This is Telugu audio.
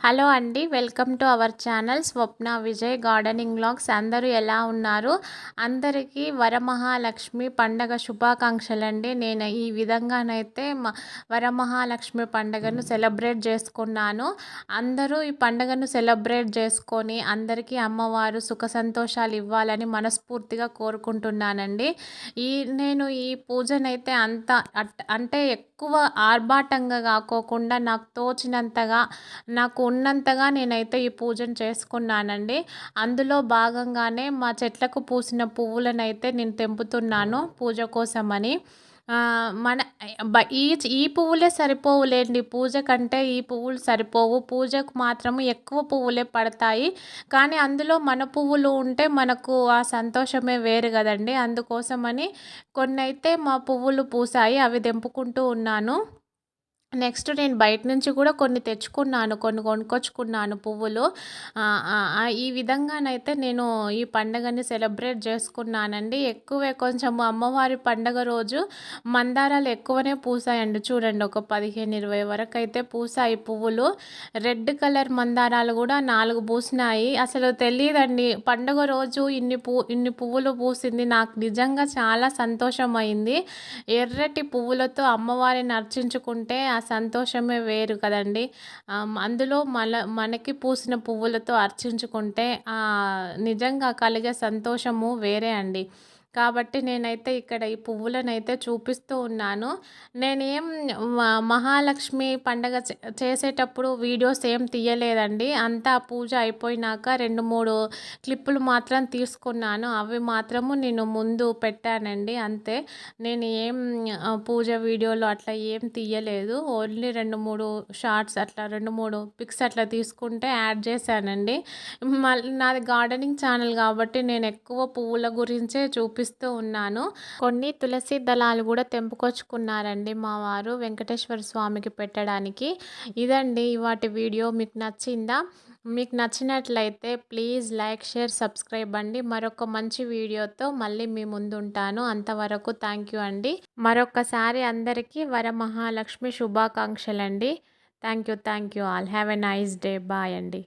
హలో అండి welcome to our channel Swapna Vijay gardening blogs అందరూ ఎలా ఉన్నారు? అందరికీ వరమహాలక్ష్మి పండగ శుభాకాంక్షలు అండి నేను ఈ విధంగానైతే వరమహాలక్ష్మి పండగను సెలబ్రేట్ చేసుకున్నాను. అందరూ ఈ పండగను సెలబ్రేట్ చేసుకొని అందరికీ అమ్మవారు సుఖ సంతోషాలు ఇవ్వాలని మనస్ఫూర్తిగా కోరుకుంటున్నానండి. ఈ నేను ఈ పూజనైతే అంత అంటే ఎక్కువ ఆర్భాటంగా కాకోకుండా నాకు తోచినంతగా నాకు ఉన్నంతగా నేనైతే ఈ పూజను చేసుకున్నానండి. అందులో భాగంగానే మా చెట్లకు పూసిన పువ్వులను అయితే నేను తెంపుతున్నాను పూజ కోసమని. మన ఈ ఈ పువ్వులే సరిపోవులేండి. పూజ కంటే ఈ పువ్వులు సరిపోవు. పూజకు మాత్రం ఎక్కువ పువ్వులే పడతాయి. కానీ అందులో మన పువ్వులు ఉంటే మనకు ఆ సంతోషమే వేరు కదండి. అందుకోసమని కొన్ని అయితే మా పువ్వులు పూసాయి. అవి తెంపుకుంటూ ఉన్నాను. నెక్స్ట్ నేను బయట నుంచి కూడా కొన్ని తెచ్చుకున్నాను కొన్ని కొనుక్కొచ్చుకున్నాను పువ్వులు. ఈ విధంగానైతే నేను ఈ పండగని సెలబ్రేట్ చేసుకున్నానండి. ఎక్కువే కొంచెం అమ్మవారి పండగ రోజు మందారాలు ఎక్కువనే పూసాయండి. చూడండి ఒక పదిహేను ఇరవై వరకు అయితే పూసాయి పువ్వులు. రెడ్ కలర్ మందారాలు కూడా నాలుగు పూసినాయి. అసలు తెలియదండి పండగ రోజు ఇన్ని పూ ఇన్ని పువ్వులు పూసింది. నాకు నిజంగా చాలా సంతోషం అయింది ఎర్రటి పువ్వులతో అమ్మవారిని అర్చించుకుంటే సంతోషమే వేరు కదండి. అందులో మన మనకి పూసిన పువ్వులతో అర్చించుకుంటే నిజంగా కలిగే సంతోషము వేరే అండి. కాబట్టి నేనైతే ఇక్కడ ఈ పువ్వులనైతే చూపిస్తూ ఉన్నాను. నేనేం మహాలక్ష్మి పండగ చేసేటప్పుడు వీడియోస్ ఏం తీయలేదండి. అంతా పూజ అయిపోయినాక రెండు మూడు క్లిప్పులు మాత్రం తీసుకున్నాను. అవి మాత్రము నేను ముందు పెట్టానండి. అంతే. నేను ఏం పూజ వీడియోలు అట్లా ఏం తీయలేదు. ఓన్లీ రెండు మూడు షార్ట్స్ అట్లా రెండు మూడు పిక్స్ అట్లా తీసుకుంటే యాడ్ చేశానండి. మళ్ళీ నాది గార్డెనింగ్ ఛానల్ కాబట్టి నేను ఎక్కువ పువ్వుల గురించే చూపి చూపిస్తూ ఉన్నాను. కొన్ని తులసి దళాలు కూడా తెంపుకొచ్చుకున్నారండి మా వారు వెంకటేశ్వర స్వామికి పెట్టడానికి. ఇదండి వాటి వీడియో. మీకు నచ్చిందా? మీకు నచ్చినట్లయితే ప్లీజ్ లైక్ షేర్ సబ్స్క్రైబ్ అండి. మరొక మంచి వీడియోతో మళ్ళీ మీ ముందుంటాను. అంతవరకు థ్యాంక్ యూ అండి. మరొకసారి అందరికీ వరమహాలక్ష్మి శుభాకాంక్షలు అండి thank you thank you all. Have a nice day. Bye అండి.